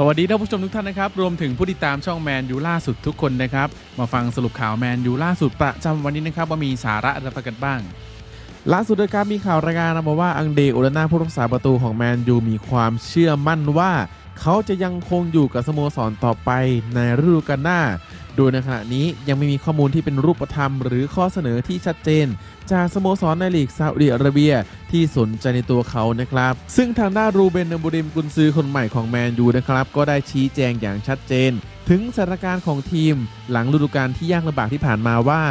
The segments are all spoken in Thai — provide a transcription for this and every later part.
สวัสดีท่านผู้ชมทุกท่านนะครับ รวมถึงผู้ติดตามช่องแมนยูล่าสุดทุกคนนะครับ มาฟังสรุปข่าวแมนยูล่าสุดประจำวันนี้นะครับ ว่ามีสาระอะไรกันบ้าง ล่าสุดนะครับมีข่าวรายงานมาว่าอังเดโอลนาผู้รักษาประตูของแมนยูมีความเชื่อมั่นว่า เขาจะยังคงอยู่กับสโมสรต่อไปในฤดูกาลหน้า โดยในขณะนี้ยังไม่มีข้อมูลที่เป็นรูปธรรม หรือข้อเสนอที่ชัดเจน จากสโมสรในลีกซาอุดิอาระเบียที่สนใจในตัวเขานะครับ ซึ่งทางด้านรูเบนเนบูริมกุนซือคนใหม่ของแมนยูนะครับ ก็ได้ชี้แจงอย่างชัดเจน ถึงสถานการณ์ของทีม หลังฤดูกาลที่ยากลำบากที่ผ่านมาว่า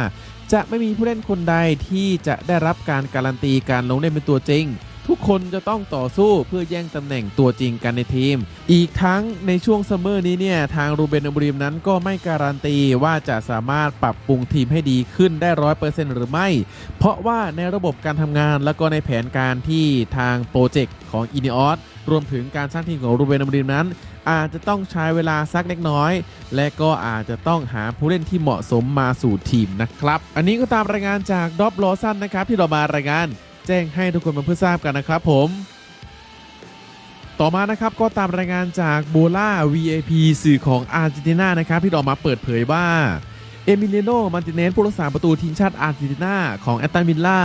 จะไม่มีผู้เล่นคนใดที่จะได้รับการการันตีการลงเล่นเป็นตัวจริง ทุกคนจะต้องต่อสู้เพื่อแย่งตำแหน่งตัวจริงกันในทีม อีกทั้งในช่วงซัมเมอร์นี้เนี่ยทางรูเบนอบริมนั้นก็ไม่การันตีว่าจะสามารถปรับปรุงทีมให้ดีขึ้นได้ร้อยเปอร์เซ็นต์หรือไม่ เพราะว่าในระบบการทำงานแล้วก็ในแผนการที่ทางโปรเจกต์ของอินิออสรวมถึงการสร้างทีมของรูเบนอบริมนั้น อาจจะต้องใช้เวลาสักเล็กน้อย และก็อาจจะต้องหาผู้เล่นที่เหมาะสมมาสู่ทีมนะครับ อันนี้ก็ตามรายงานจากดอบลอสันนะครับที่เรามารายงาน แจ้งให้ทุกคนมาเพื่อทราบกันนะครับผม ต่อมานะครับก็ตามรายงานจากโบล่า VAP สื่อของอาร์เจนตินานะครับที่ออกมาเปิดเผยว่าเอมิเลโนมันติเนสผู้รักษาประตูทีมชาติอาร์เจนตินาของแอตตันวิลล่า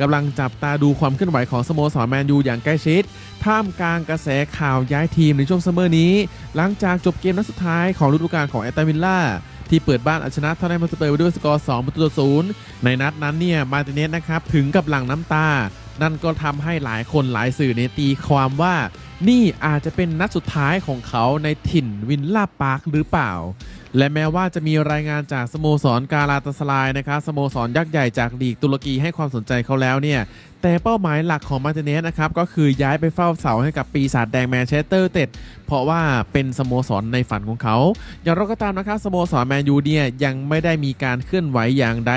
กำลังจับตาดูความเคลื่อนไหวของสโมสรแมนยูอย่างใกล้ชิด ท่ามกลางกระแสข่าวย้ายทีมในช่วงซัมเมอร์นี้ หลังจากจบเกมนัดสุดท้ายของฤดูกาลของแอตตันวิลล่า ที่เปิดบ้านเอาชนะทอตแนมสเปอร์ไปด้วยสกอร์2ประตูต่อศูนย์ในนัดนั้นเนี่ยมาติเนสนะครับถึงกับหลั่งน้ำตา นั่นก็ทำให้หลายคนหลายสื่อเนี่ยตีความว่า นี่อาจจะเป็นนัดสุดท้ายของเขาในถิ่นวินล่าปาร์คหรือเปล่า และแม้ว่าจะมีรายงานจากสโมสรกาลาตาสลายนะครับสโมสรยักษ์ใหญ่จากลีกตุรกีให้ความสนใจเขาแล้วเนี่ย แต่เป้าหมายหลักของมาร์ติเนสนะครับ ก็คือย้ายไปเฝ้าเสาให้กับปีศาจแดงแมนเชสเตอร์เต็ด เพราะว่าเป็นสโมสรในฝันของเขา อย่างเรก็ตามนะครับสโมสรแมนยูเนี่ยยังไม่ได้มีการเคลื่อนไหวอย่างใด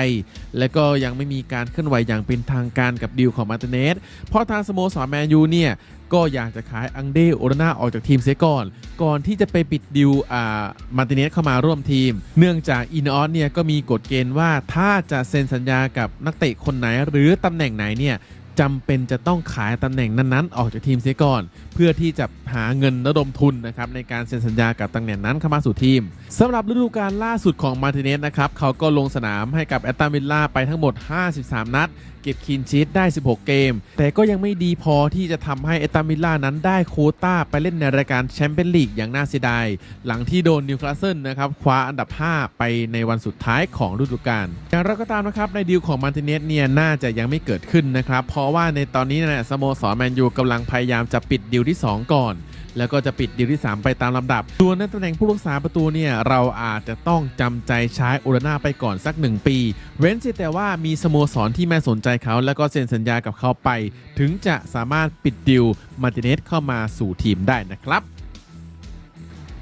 และก็ยังไม่มีการเคลื่อนไหวอย่างเป็นทางการกับดีลของมาร์ติเนส เพราะทางสโมสรแมนยูเนี่ย ก็อยากจะขายอังเดโอรนาออกจากทีมเสียก่อน ก่อนที่จะไปปิดดิวอ่ามาร์ติเนสเข้ามาร่วมทีม เนื่องจากอินออสเนี่ยก็มีกฎเกณฑ์ว่าถ้าจะเซ็นสัญญากับนักเตะคนไหน หรือตำแหน่งไหนเนี่ยจำเป็นจะต้องขายตำแหน่งนั้นๆ ออกจากทีมเสียก่อน เพื่อที่จะหาเงินระดมทุนนะครับในการเซ็นสัญญากับตำแหน่งนั้นเข้ามาสู่ทีมสำหรับฤดูกาลล่าสุดของมาร์ติเนสนะครับเขาก็ลงสนามให้กับแอตตันวิลล่าไปทั้งหมด 53 นัด เก็บคีนชีตได้ 16 เกม แต่ก็ยังไม่ดีพอที่จะทำให้เอตามิลล่านั้นได้โคต้าไปเล่นในรายการแชมเปี้ยนลีกอย่างน่าเสียดาย หลังที่โดนนิวคาสเซิลนะครับคว้าอันดับ 5 ไปในวันสุดท้ายของฤดูกาลอย่างไรก็ตามนะครับในดีลของมาร์ติเนสเนี่ยน่าจะยังไม่เกิดขึ้นนะครับเพราะว่าในตอนนี้เนี่ยสโมสรแมนยูกำลังพยายามจะปิดดีลที่ 2 ก่อน แล้วก็จะปิดดีลที่ 3 ไปตามลำดับส่วนในตำแหน่งผู้รักษาประตูเนี่ยเราอาจจะต้องจำใจใช้โอรานาไปก่อนสัก 1 ปี เว้นเสียแต่ว่ามีสโมสรที่แม่สนใจเขา แล้วก็เซ็นสัญญากับเขาไป ถึงจะสามารถปิดดิวมาร์ติเนสเข้ามาสู่ทีมได้นะครับ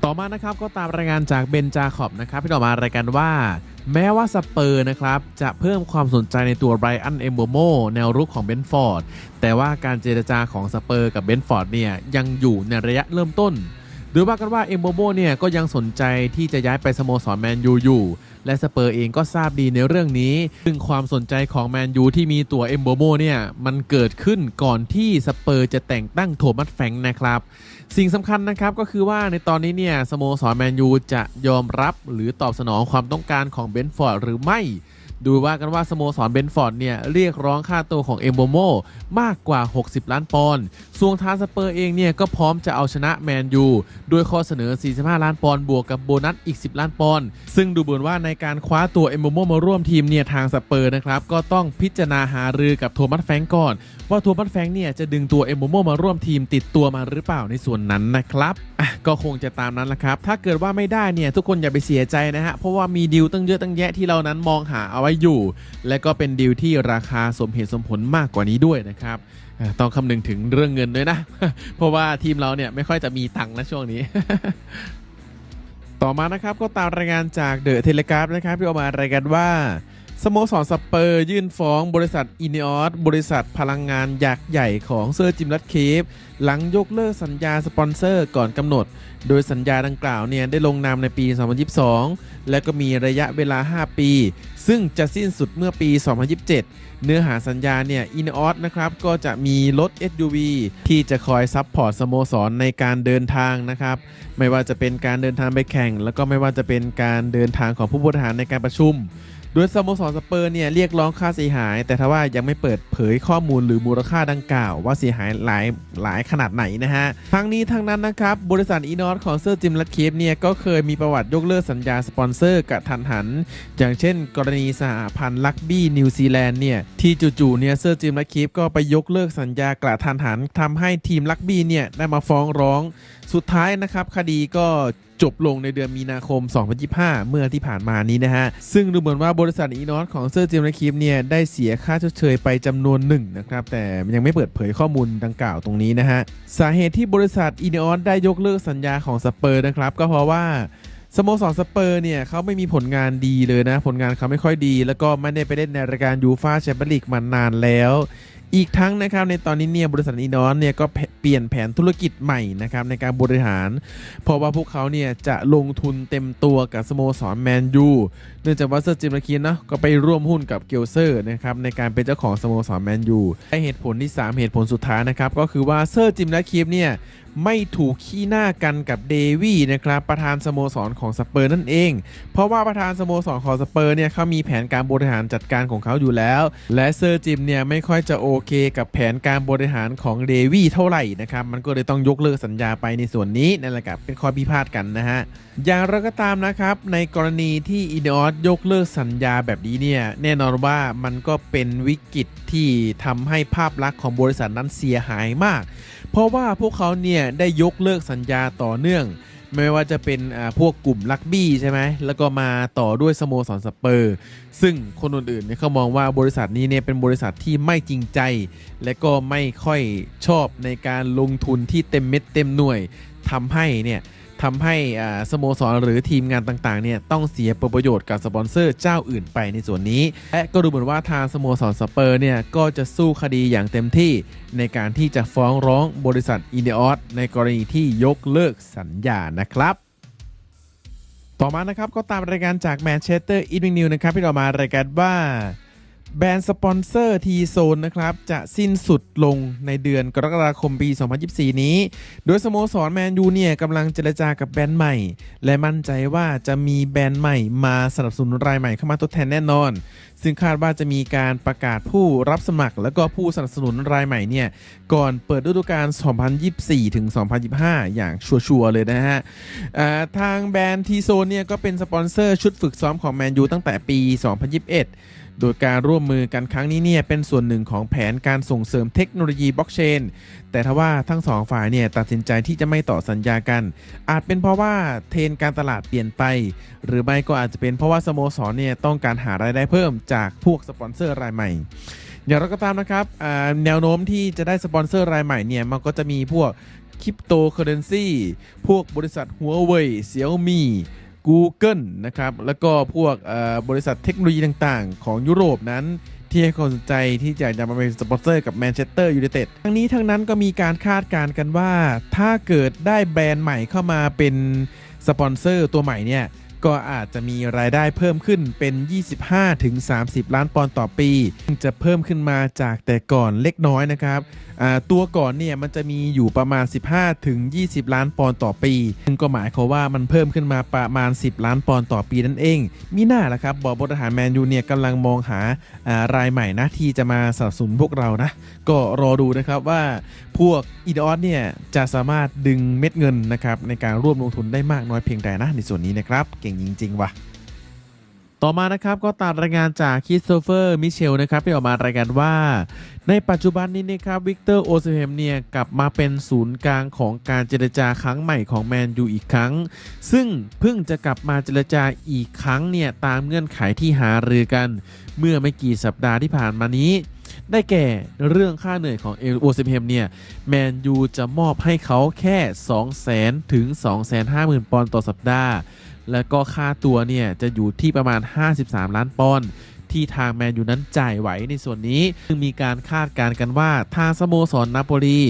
ต่อมานะครับก็ตามรายงานจากเบนจาคอบนะครับที่ต่อมารายการว่า แม้ว่าสเปอร์นะครับ จะเพิ่มความสนใจในตัวไรอันเอมโบโมแนวรุกของเบนฟอร์ดแต่ว่าการเจรจาของสเปอร์กับเบนฟอร์ดเนี่ยยังอยู่ในระยะเริ่มต้น โดยว่ากันว่าเอมโบโมเนี่ยก็ยังสนใจที่จะย้ายไปสโมสรแมนยูอยู่และสเปอร์เองก็ทราบดีในเรื่องนี้ ซึ่งความสนใจของแมนยูที่มีตัวเอมโบโมเนี่ย มันเกิดขึ้นก่อนที่สเปอร์จะแต่งตั้งโทมัสแฟงนะครับ สิ่งสำคัญนะครับก็คือว่าในตอนนี้เนี่ยสโมสรแมนยูจะยอมรับหรือตอบสนองความต้องการของเบนฟอร์ดหรือไม่ ดูว่ากันว่าสโมสรเบนฟอร์ดเนี่ยเรียกร้องค่าตัวของเอมโบโมมากกว่า 60 ล้านปอนด์ส่วนทางสเปอร์เองเนี่ยก็พร้อมจะเอาชนะแมนยูด้วยข้อเสนอ 45 ล้านปอนด์บวกกับโบนัสอีก 10 ล้านปอนด์ซึ่งดูเหมือนว่าในการคว้าตัวเอมโบโมมาร่วมทีมเนี่ยทางสเปอร์นะครับก็ต้องพิจารณาหารือกับโทมัสแฟงก่อน ว่าโทมัสแฟงเนี่ยจะดึงตัวเอมโบโมมาร่วมทีมติดตัวมาหรือเปล่าในส่วนนั้นนะครับ อะก็คงจะตามนั้นแหละครับ ถ้าเกิดว่าไม่ได้เนี่ยทุกคนอย่าไปเสียใจนะฮะ เพราะว่ามีดีลตั้งเยอะตั้งแยะที่เรานั้นมองหาเอาไว้อยู่ และก็เป็นดีลที่ราคาสมเหตุสมผลมากกว่านี้ด้วยนะครับต้องคำนึงถึงเรื่องเงินด้วยนะ เพราะว่าทีมเราเนี่ยไม่ค่อยจะมีตังค์นะช่วงนี้ต่อมานะครับก็ตามรายงานจากเดอะเทเลกราฟนะครับที่ออกมารายงานว่า สโมสรสเปอร์ยื่นฟ้องบริษัทอิน e ออสบริษัทพลังงานยักษ์ใหญ่ของเซอร์จิมรัตเคฟหลังยกเลิกสัญญาสปอนเซอร์ก่อนกำหนด โดยสัญญาดังกล่าวเนี่ยได้ลงนามในปี 2022 และก็มีระยะเวลา 5 ปี ซึ่งจะสิ้นสุดเมื่อปี 2027 เนื้อหาสัญญาเนี่ยอินออสนะครับก็จะมีรถ SUV ที่จะคอยซัพพอร์ตสโมสรในการเดินทางนะครับไม่ว่าจะเป็นการเดินทางไปแข่ง แล้วก็ไม่ว่าจะเป็นการเดินทางของผู้บริหารในการประชุม โดยสโมสรสเปอร์เนี่ยเรียกร้องค่าเสียหาย แต่ทว่ายังไม่เปิดเผยข้อมูลหรือมูลค่าดังกล่าว ว่าเสียหายหลายหลายขนาดไหนนะฮะ ทั้งนี้ทั้งนั้นนะครับ บริษัทอีนอสของเซอร์จิมลัดเคฟเนี่ยก็เคยมีประวัติยกเลิกสัญญาสปอนเซอร์กระทันหัน อย่างเช่น กรณีสหพันธ์ลักบี้นิวซีแลนด์เนี่ยที่จู่ๆเนี่ยเซอร์จิมลัดเคฟก็ไปยกเลิกสัญญากระทันหันทำให้ทีมลักบี้เนี่ยได้มาฟ้องร้อง สุดท้ายนะครับคดีก็ จบลงในเดือนมีนาคม 2025 เมื่อที่ผ่านมานี้นะฮะ ซึ่งดูเหมือนว่าบริษัทอีนอสของเซอร์เจมส์คิปเนี่ยได้เสียค่าชดเชยไปจำนวนหนึ่งนะครับ แต่ยังไม่เปิดเผยข้อมูลดังกล่าวตรงนี้นะฮะ สาเหตุที่บริษัทอีนอสได้ยกเลิกสัญญาของสเปอร์นะครับ ก็เพราะว่าสโมสรสเปอร์เนี่ยเขาไม่มีผลงานดีเลยนะ ผลงานเขาไม่ค่อยดี แล้วก็ไม่ได้ไปเล่นในรายการยูฟาแชมเปี้ยนลีกมานานแล้ว อีกทั้งนะครับในตอนนี้เนี่ยบริษัทอีนอนเนี่ยก็เปลี่ยนแผนธุรกิจใหม่นะครับในการบริหาร เพราะว่าพวกเขาเนี่ยจะลงทุนเต็มตัวกับสโมสรแมนยูเนื่องจากว่าเซอร์จิมราคีนเนาะก็ไปร่วมหุ้นกับเกลเซอร์นะครับในการเป็นเจ้าของสโมสรแมนยูและเหตุผลที่ 3 เหตุผลสุดท้ายนะครับก็คือว่าเซอร์จิมราคีฟเนี่ย ไม่ถูกขี้หน้ากันกับเดวี่นะครับประธานสโมสรของสเปอร์นั่นเอง เพราะว่าประธานสโมสรของสเปอร์เนี่ยเขามีแผนการบริหารจัดการของเขาอยู่แล้ว และเซอร์จิมเนี่ยไม่ค่อยจะโอเคกับแผนการบริหารของเดวี่เท่าไหร่นะครับมันก็เลยต้องยกเลิกสัญญาไปในส่วนนี้นั่นแหละครับเป็นข้อพิพาทกันนะฮะอย่างไรก็ตามนะครับในกรณีที่อีเนอสยกเลิกสัญญาแบบนี้เนี่ยแน่นอนว่ามันก็เป็นวิกฤตที่ทำให้ภาพลักษณ์ของบริษัทนั้นเสียหายมาก เพราะว่าพวกเขาเนี่ยได้ยกเลิกสัญญาต่อเนื่อง ไม่ว่าจะเป็นพวกกลุ่มลักบี้ใช่ไหมแล้วก็มาต่อด้วยสโมสรสเปอร์ ซึ่งคนอื่นๆเนี่ยเขามองว่าบริษัทนี้เนี่ยเป็นบริษัทที่ไม่จริงใจ และก็ไม่ค่อยชอบในการลงทุนที่เต็มเม็ดเต็มหน่วยทำให้เนี่ย ทำให้สโมสรหรือทีมงานต่างๆเนี่ยต้องเสียประโยชน์กับสปอนเซอร์เจ้าอื่นไปในส่วนนี้ และก็ดูเหมือนว่าทางสโมสรสเปอร์เนี่ยก็จะสู้คดีอย่างเต็มที่ในการที่จะฟ้องร้องบริษัทอินเดออสในกรณีที่ยกเลิกสัญญานะครับต่อมานะครับก็ตามรายการจากแมนเชสเตอร์อี n ิ n นิวนะครับที่เรามารายการว่า แบรนด์สปอนเซอร์ทีโซนนะครับ จะสิ้นสุดลงในเดือนกรกฎาคมปี 2024 นี้ โดยสโมสรแมนยูเนี่ยกำลังเจรจากับแบรนด์ใหม่ และมั่นใจว่าจะมีแบรนด์ใหม่มาสนับสนุนรายใหม่เข้ามาทดแทนแน่นอน ซึ่งคาดว่าจะมีการประกาศผู้รับสมัคร และก็ผู้สนับสนุนรายใหม่เนี่ยก่อนเปิดฤดูกาล 2024 ถึง 2025 อย่างชัวร์ๆเลยนะฮะทางแบรนด์ทีโซนเนี่ยก็เป็นสปอนเซอร์ชุดฝึกซ้อมของแมนยูตั้งแต่ปี 2021 โดยการร่วมมือกันครั้งนี้เนี่ยเป็นส่วนหนึ่งของแผนการส่งเสริมเทคโนโลยีบล็อกเชน แต่ทว่าทั้งสองฝ่ายเนี่ยตัดสินใจที่จะไม่ต่อสัญญากัน อาจเป็นเพราะว่าเทรนการตลาดเปลี่ยนไป หรือไม่ก็อาจจะเป็นเพราะว่าสโมสรเนี่ยต้องการหารายได้เพิ่มจากพวกสปอนเซอร์รายใหม่อย่างไรก็ตามนะครับแนวโน้มที่จะได้สปอนเซอร์รายใหม่เนี่ยมันก็จะมีพวกคริปโตเคอเรนซีพวกบริษัทหัวเว่ยเซี่ยมี Google นะครับ แล้วก็พวกบริษัทเทคโนโลยีต่างๆ ของยุโรปนั้นที่ให้ความสนใจที่จะจะมาเป็นสปอนเซอร์กับแมนเชสเตอร์ยูไนเต็ดทั้งนี้ทั้งนั้นก็มีการคาดการณ์กันว่า ถ้าเกิดได้แบรนด์ใหม่เข้ามาเป็นสปอนเซอร์ตัวใหม่เนี่ย ก็อาจจะมีรายได้เพิ่มขึ้นเป็น 25-30 ล้านปอนด์ต่อปี จะเพิ่มขึ้นมาจากแต่ก่อนเล็กน้อยนะครับตัวก่อนเนี่ยมันจะมีอยู่ประมาณ 15-20 ล้านปอนด์ต่อปี ซึ่งก็หมายความว่ามันเพิ่มขึ้นมาประมาณ 10 ล้านปอนด์ต่อปีนั่นเอง มีหน้าละครับบอร์ดบริหารแมนยูเนี่ยกำลังมองหาารายใหม่นะที่จะมาสนับสนุนพวกเรานะ ก็รอดูนะครับว่าพวกอีดอสเนี่ยจะสามารถดึงเม็ดเงินนะครับในการร่วมลงทุนได้มากน้อยเพียงใดนะในส่วนนี้นะครับเก่งจริง ๆ ว่ะต่อมานะครับก็ตามรายงานจากคิสโตเฟอร์มิเชลนะครับที่ออกมารายงานว่า ในปัจจุบันนี้นะครับวิกเตอร์โอซเฮมเนี่ยกลับมาเป็นศูนย์กลางของการเจรจาครั้งใหม่ของแมนยูอีกครั้ง ซึ่งเพิ่งจะกลับมาเจรจาอีกครั้งเนี่ยตามเงื่อนไขที่หารือกัน เมื่อไม่กี่สัปดาห์ที่ผ่านมานี้ ได้แก่เรื่องค่าเหนื่อยของเอโอซิเฮมเนี่ยแมนยูจะมอบให้เขาแค่ 2 0 0 0 0 0ถึง250,000 ปอนด์ต่อสัปดาห์ แล้วก็ค่าตัวเนี่ยจะอยู่ที่ประมาณ 53 ล้านปอนด์ที่ทางแมนยูนั้นจ่ายไหวในส่วนนี้ซึ่งมีการคาดการณ์กันว่าทางสโมสรนาโปลี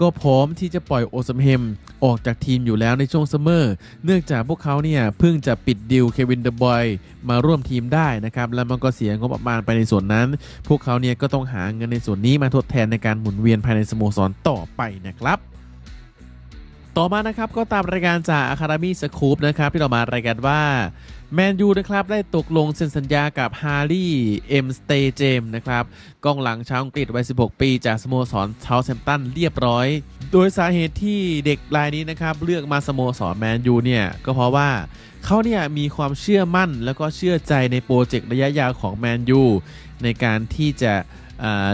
ก็พร้อมที่จะปล่อยโอซัมเฮมออกจากทีมอยู่แล้วในช่วงซัมเมอร์ เนื่องจากพวกเขาเนี่ยเพิ่งจะปิดดิวเควินเดอะบอยมาร่วมทีมได้นะครับ แล้วมันก็เสียงบประมาณไปในส่วนนั้น พวกเขาเนี่ยก็ต้องหาเงินในส่วนนี้มาทดแทนในการหมุนเวียนภายในสโมสรต่อไปนะครับ ต่อมานะครับก็ตามรายงานจาก Academy Scoop นะครับที่เรามารายงานว่าแมนยูนะครับได้ตกลงเซ็นสัญญากับฮาร์รี่เอ็มสเตเจมนะครับกองหลังชาวอังกฤษวัย 16 ปี จากสโมสรเทาแซมตันเรียบร้อย โดยสาเหตุที่เด็กรายนี้นะครับเลือกมาสโมสรแมนยูเนี่ยก็เพราะว่าเขาเนี่ยมีความเชื่อมั่นแล้วก็เชื่อใจในโปรเจกต์ระยะยาวของแมนยูในการที่จะ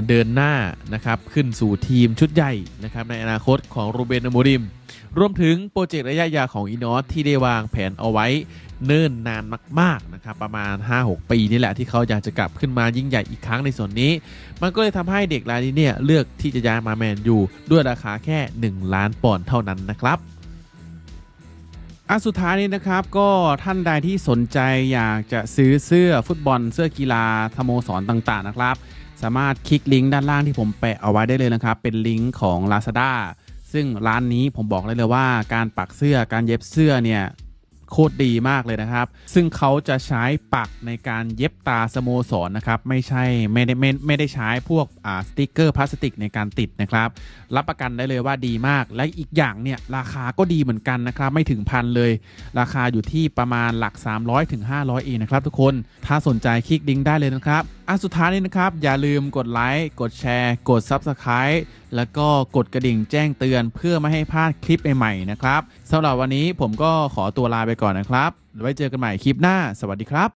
เดินหน้านะครับขึ้นสู่ทีมชุดใหญ่นะครับในอนาคตของรูเบนอโมริม รวมถึงโปรเจกต์ระยะยาวของอีนอสที่ได้วางแผนเอาไว้เนิ่นนานมากๆนะครับประมาณ 5-6 ปีนี่แหละที่เขาอยากจะกลับขึ้นมายิ่งใหญ่อีกครั้งในส่วนนี้ มันก็เลยทำให้เด็กรายนี้เนี่ยเลือกที่จะย้ายมาแมนยูด้วยราคาแค่ 1 ล้านปอนด์เท่านั้นนะครับอะสุดท้ายนี้นะครับก็ท่านใดที่สนใจอยากจะซื้อเสื้อฟุตบอลเสื้อกีฬาสโมสรต่างๆนะครับ สามารถคลิกลิงก์ด้านล่างที่ผมแปะเอาไว้ได้เลยนะครับ เป็นลิงก์ของ Lazada ซึ่งร้านนี้ผมบอกเลยเลยว่าการปักเสื้อการเย็บเสื้อเนี่ยโคตรดีมากเลยนะครับ ซึ่งเขาจะใช้ปักในการเย็บตาสโมสรนนะครับ ไม่ใช่ไม่ได้ไม่ไม่ได้ใช้พวกอ่าสติกเกอร์พลาสติกในการติดนะครับ รับประกันได้เลยว่าดีมาก และอีกอย่างเนี่ยราคาก็ดีเหมือนกันนะครับ ไม่ถึงพันเลย ราคาอยู่ที่ประมาณหลัก 300ถึง500เองนะครับทุกคน ถ้าสนใจคลิกลิงได้เลยนะครับ อะสุดท้ายนี้นะครับ อย่าลืมกดไลค์ กดแชร์ กด Subscribe แล้วก็กดกระดิ่งแจ้งเตือนเพื่อไม่ให้พลาดคลิปใหม่ๆนะครับสำหรับวันนี้ผมก็ขอตัวลาไปก่อนนะครับ ไว้เจอกันใหม่คลิปหน้า สวัสดีครับ